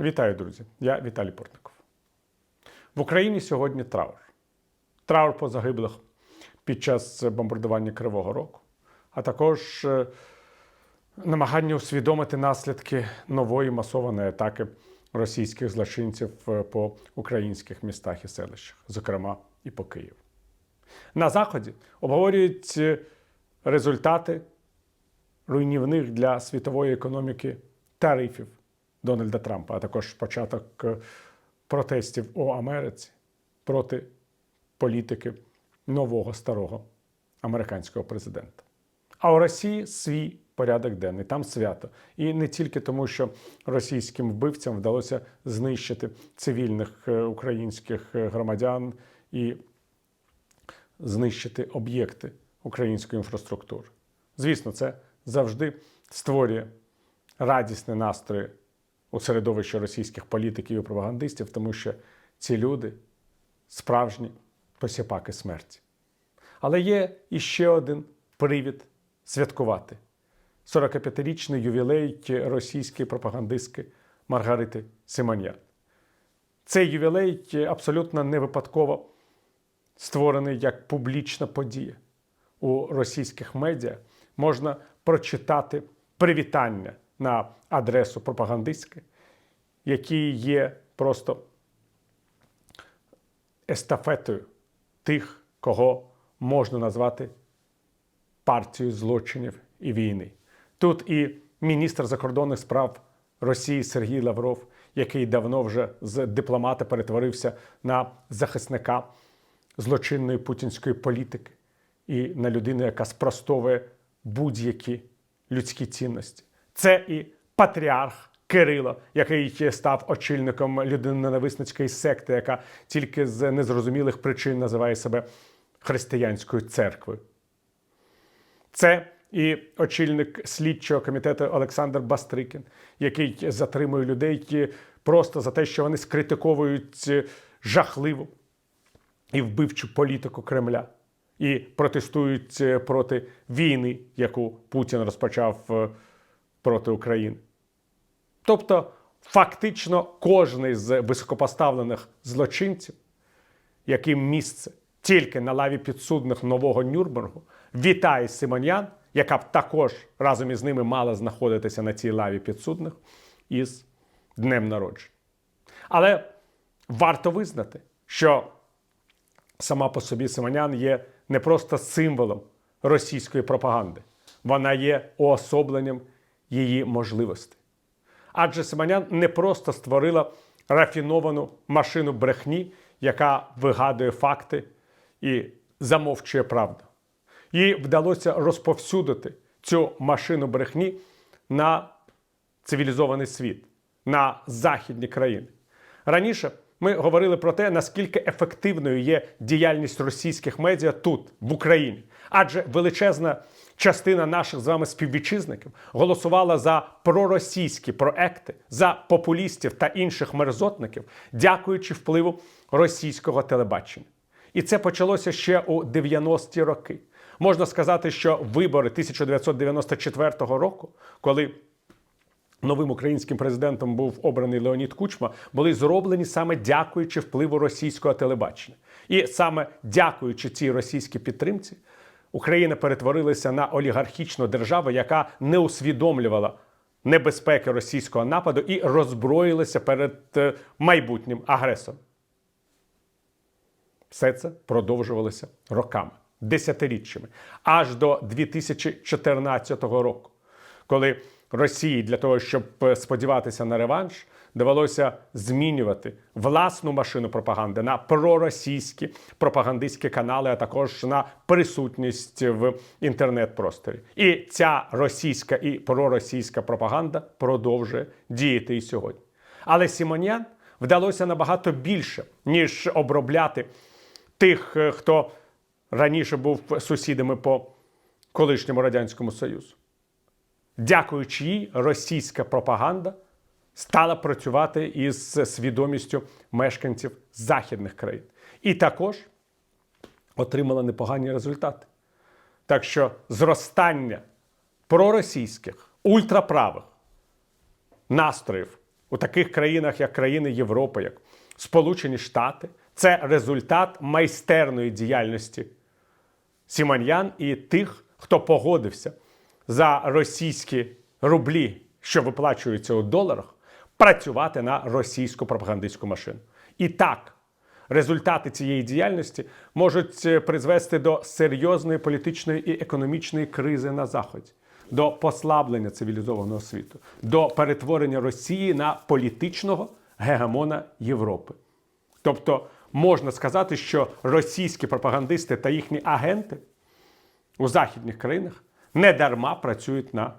Вітаю, друзі! Я Віталій Портников. В Україні сьогодні траур. Траур по загиблих під час бомбардування Кривого Рогу, а також е, намагання усвідомити наслідки нової масованої атаки російських злочинців е, по українських містах і селищах, зокрема і по Києву. На Заході обговорюють е, результати руйнівних для світової економіки тарифів Дональда Трампа, а також початок е, протестів у Америці проти політики нового старого американського президента. А у Росії свій порядок денний, там свято. І не тільки тому, що російським вбивцям вдалося знищити цивільних е, українських е, громадян і знищити об'єкти української інфраструктури. Звісно, це завжди створює радісний настрої у середовищі російських політиків і пропагандистів, тому що ці люди справжні посіпаки смерті. Але є іще один привід святкувати 45-річний ювілей російської пропагандистки Маргарити Симонян. Цей ювілей абсолютно не випадково створений як публічна подія. У російських медіа можна прочитати привітання на адресу пропагандистської, які є просто естафетою тих, кого можна назвати партією злочинів і війни. Тут і міністр закордонних справ Росії Сергій Лавров, який давно вже з дипломата перетворився на захисника злочинної путінської політики і на людину, яка спростовує будь-які людські цінності. Це і патріарх Кирило, який став очільником людиноненависницької секти, яка тільки з незрозумілих причин називає себе християнською церквою. Це і очільник слідчого комітету Олександр Бастрикін, який затримує людей просто за те, що вони скритиковують жахливу і вбивчу політику Кремля і протестують проти війни, яку Путін розпочав е, проти України. Тобто, фактично, кожен з високопоставлених злочинців, яким місце тільки на лаві підсудних нового Нюрнбергу, вітає Симонян, яка б також разом із ними мала знаходитися на цій лаві підсудних із днем народження. Але варто визнати, що сама по собі Симонян є не просто символом російської пропаганди, вона є уособленням її можливостей. Адже Симонян не просто створила рафіновану машину брехні, яка вигадує факти і замовчує правду. Їй вдалося розповсюдити цю машину брехні на цивілізований світ, на західні країни. Раніше ми говорили про те, наскільки ефективною є діяльність російських медіа тут, в Україні, адже величезна частина наших з вами співвітчизників голосувала за проросійські проекти, за популістів та інших мерзотників, дякуючи впливу російського телебачення. І це почалося ще у 90-ті роки. Можна сказати, що вибори 1994 року, коли новим українським президентом був обраний Леонід Кучма, були зроблені саме дякуючи впливу російського телебачення. І саме дякуючи цій російській підтримці, Україна перетворилася на олігархічну державу, яка не усвідомлювала небезпеки російського нападу і роззброїлася перед е, майбутнім агресором. Все це продовжувалося роками, десятиріччями, аж до 2014 року, коли Росії для того, щоб сподіватися на реванш, довелося змінювати власну машину пропаганди на проросійські пропагандистські канали, а також на присутність в інтернет-просторі. І ця російська і проросійська пропаганда продовжує діяти і сьогодні. Але Сімонян вдалося набагато більше, ніж обробляти тих, е, хто раніше був сусідами по колишньому радянському союзу. Дякуючи їй, російська пропаганда стала працювати із свідомістю мешканців західних країн. І також отримала непогані результати. Так що зростання проросійських ультраправих настроїв у таких країнах, як країни Європи, як Сполучені Штати, це результат майстерної діяльності Сіманьян і тих, хто погодився за російські рублі, що виплачуються у доларах, працювати на російську пропагандистську машину. І так, результати цієї діяльності можуть е, призвести до серйозної політичної і економічної кризи на Заході, до послаблення цивілізованого світу, до перетворення Росії на політичного гегемона Європи. Тобто можна сказати, що російські пропагандисти та їхні агенти у західних країнах не дарма працюють на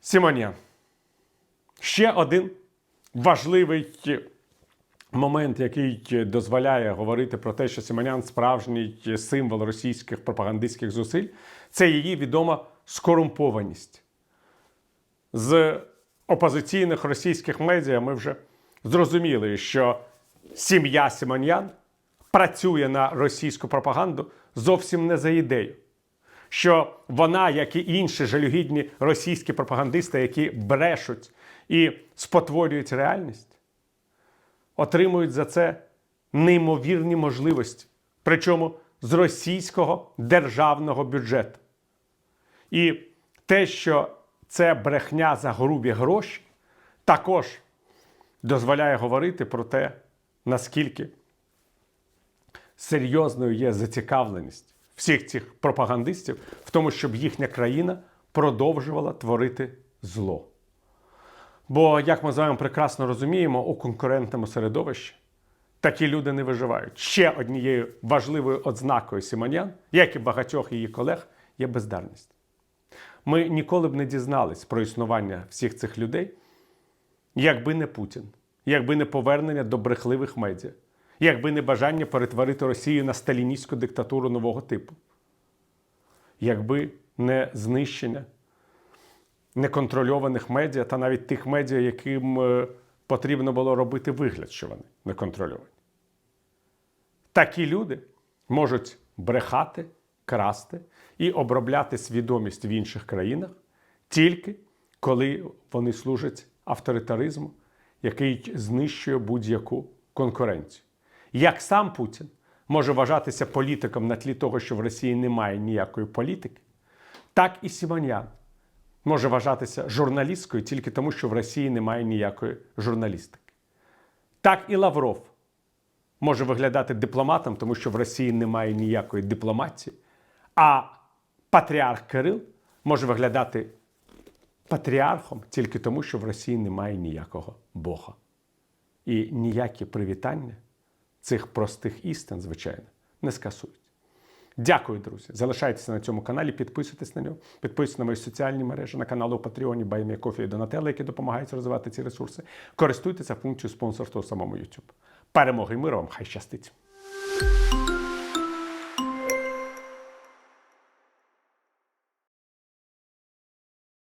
Сімонян. Ще один важливий момент, який дозволяє говорити про те, що Сімонян справжній символ російських пропагандистських зусиль, це її відома скорумпованість. З опозиційних російських медіа ми вже зрозуміли, що сім'я Сімонян працює на російську пропаганду зовсім не за ідею. Що вона, як і інші жалюгідні російські пропагандисти, які брешуть і спотворюють реальність, отримують за це неймовірні можливості, причому з російського державного бюджету. І те, що це брехня за грубі гроші, також дозволяє говорити про те, наскільки серйозною є зацікавленість всіх цих пропагандистів в тому, щоб їхня країна продовжувала творити зло. Бо, як ми з вами прекрасно розуміємо, у конкурентному середовищі такі люди не виживають. Ще однією важливою ознакою Сімонян, як і багатьох її колег, є бездарність. Ми ніколи б не дізнались про існування всіх цих людей, якби не Путін, якби не повернення до брехливих медіа, якби не бажання перетворити Росію на сталіністську диктатуру нового типу, якби не знищення неконтрольованих медіа та навіть тих медіа, яким е, потрібно було робити вигляд, що вони неконтрольовані. Такі люди можуть брехати, красти і обробляти свідомість в інших країнах тільки коли вони служать авторитаризму, який знищує будь-яку конкуренцію. Як сам Путін може вважатися політиком на тлі того, що в Росії немає ніякої політики, так і Сімонян може вважатися журналісткою тільки тому, що в Росії немає ніякої журналістики. Так і Лавров може виглядати дипломатом, тому що в Росії немає ніякої дипломатії. А патріарх Кирил може виглядати патріархом тільки тому, що в Росії немає ніякого Бога. І ніякі привітання цих простих істин, звичайно, не скасують. Дякую, друзі. Залишайтеся на цьому каналі, підписуйтесь на нього, підписуйтесь на мої соціальні мережі, на канал у Патреоні, Баймія Кофі і Донателла, які допомагають розвивати ці ресурси. Користуйтеся функцією спонсорства у самому YouTube. Перемоги і миру вам, хай щастить!